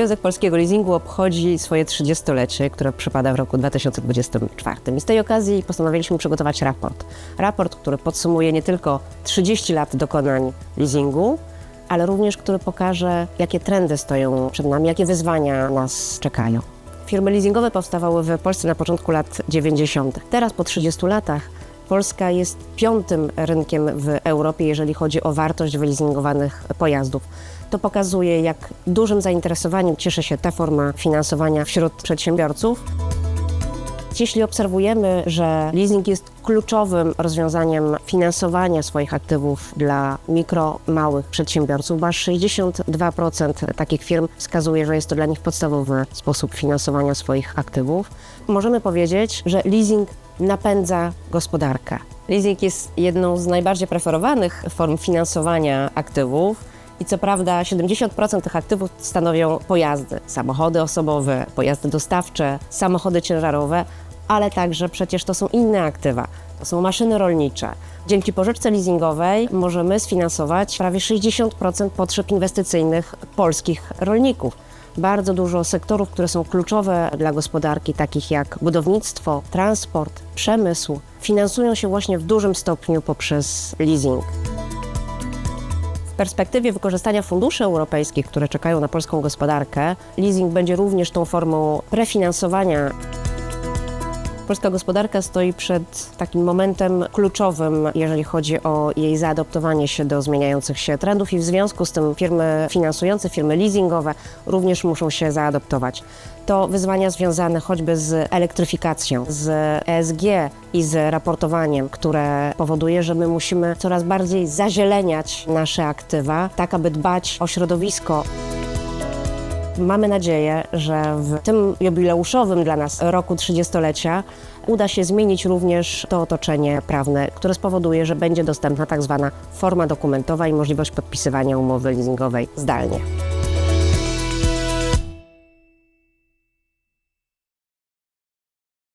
Związek Polskiego Leasingu obchodzi swoje 30-lecie, które przypada w roku 2024. I z tej okazji postanowiliśmy przygotować raport. Raport, który podsumuje nie tylko 30 lat dokonań leasingu, ale również który pokaże, jakie trendy stoją przed nami, jakie wyzwania nas czekają. Firmy leasingowe powstawały w Polsce na początku lat 90. Teraz po 30 latach Polska jest piątym rynkiem w Europie, jeżeli chodzi o wartość wyleasingowanych pojazdów. To pokazuje, jak dużym zainteresowaniem cieszy się ta forma finansowania wśród przedsiębiorców. Jeśli obserwujemy, że leasing jest kluczowym rozwiązaniem finansowania swoich aktywów dla mikro, małych przedsiębiorców, bo aż 62% takich firm wskazuje, że jest to dla nich podstawowy sposób finansowania swoich aktywów, możemy powiedzieć, że leasing napędza gospodarkę. Leasing jest jedną z najbardziej preferowanych form finansowania aktywów. I co prawda 70% tych aktywów stanowią pojazdy, samochody osobowe, pojazdy dostawcze, samochody ciężarowe, ale także przecież to są inne aktywa. To są maszyny rolnicze. Dzięki pożyczce leasingowej możemy sfinansować prawie 60% potrzeb inwestycyjnych polskich rolników. Bardzo dużo sektorów, które są kluczowe dla gospodarki, takich jak budownictwo, transport, przemysł, finansują się właśnie w dużym stopniu poprzez leasing. W perspektywie wykorzystania funduszy europejskich, które czekają na polską gospodarkę, leasing będzie również tą formą prefinansowania. Polska gospodarka stoi przed takim momentem kluczowym, jeżeli chodzi o jej zaadoptowanie się do zmieniających się trendów i w związku z tym firmy finansujące, firmy leasingowe również muszą się zaadoptować. To wyzwania związane choćby z elektryfikacją, z ESG i z raportowaniem, które powoduje, że my musimy coraz bardziej zazieleniać nasze aktywa, tak aby dbać o środowisko. Mamy nadzieję, że w tym jubileuszowym dla nas roku 30-lecia uda się zmienić również to otoczenie prawne, które spowoduje, że będzie dostępna tak zwana forma dokumentowa i możliwość podpisywania umowy leasingowej zdalnie.